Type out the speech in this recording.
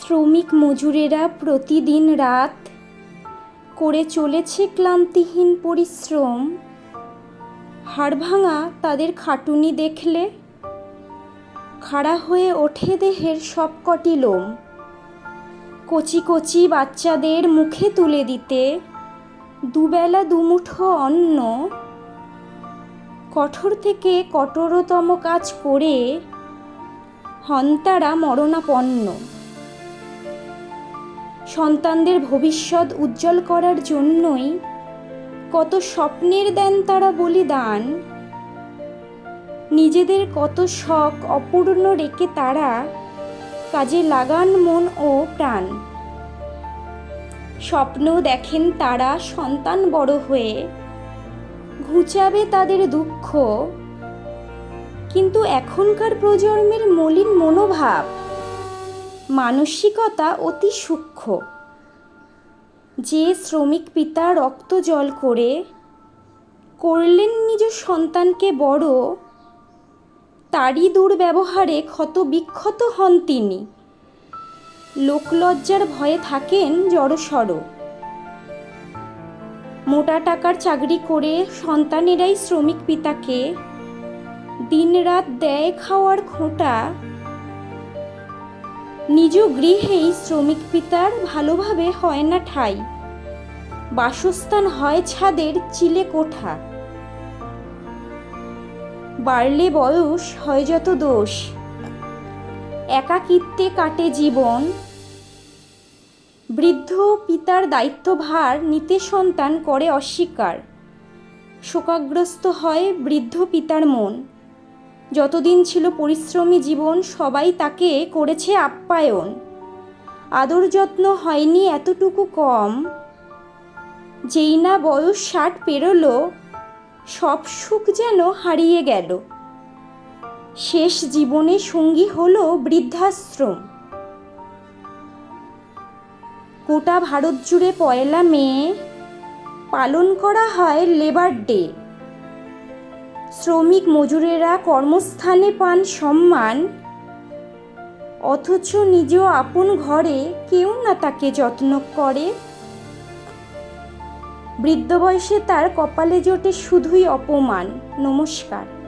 শ্রমিক মজুরেরা প্রতিদিন রাত করে চলেছে ক্লান্তিহীন পরিশ্রম। হাড় ভাঙা তাদের খাটুনি দেখলে খাড়া হয়ে ওঠে দেহের সবকটি লোম। কচি কচি বাচ্চাদের মুখে তুলে দিতে দুবেলা দুমুঠো অন্ন। কঠোর থেকে কঠোরতম কাজ করে হন তারা মরণাপন্ন। সন্তানদের ভবিষ্যৎ উজ্জ্বল করার জন্যই কত স্বপ্নের দেন তারা বলিদান। নিজেদের কত শখ অপূর্ণ রেখে তারা কাজে লাগান মন ও প্রাণ। স্বপ্ন দেখেন তারা সন্তান বড় হয়ে, ঘুচাবে তাদের দুঃখ। কিন্তু এখনকার প্রজন্মের মলিন মনোভাব মানসিকতা অতি সূক্ষ্ম। যে শ্রমিক পিতা রক্ত জল করে করলেন নিজ সন্তানকে বড়, তারই দুর্ব্যবহারে ক্ষত বিক্ষত হন তিনি। লোকলজ্জার ভয়ে থাকেন জড়সড়। মোটা টাকার চাকরি করে সন্তানেরাই শ্রমিক পিতাকে দিনরাত দেয় খাওয়ার খোঁটা নিজ গৃহেই শ্রমিক পিতার ভালোভাবে হয় না ঠাই। বাসস্থান হয় ছাদের চিলে কোঠা। বাড়লে বয়স হয় যত দোষ। একাকিত্বে কাটে জীবন। বৃদ্ধ পিতার দায়িত্বভার নিতে সন্তান করে অস্বীকার। শোকাগ্রস্ত হয় বৃদ্ধ পিতার মন। যতদিন ছিল পরিশ্রমী জীবন, সবাই তাকে করেছে আপ্যায়ন। আদর যত্ন হয়নি এতটুকু কম। যেই না বয়স ষাট পেরোলো, সব সুখ যেন হারিয়ে গেল। শেষ জীবনে সঙ্গী হলো বৃদ্ধাশ্রম। গোটা ভারত জুড়ে পয়লা মে পালন করা হয় লেবার ডে। শ্রমিক মজুরেরা কর্মস্থানে পান সম্মান, অথচ নিজ আপন ঘরে কেউ না তাকে যত্ন করে। বৃদ্ধ বয়সে তার কপালে জোটে শুধুই অপমান। নমস্কার।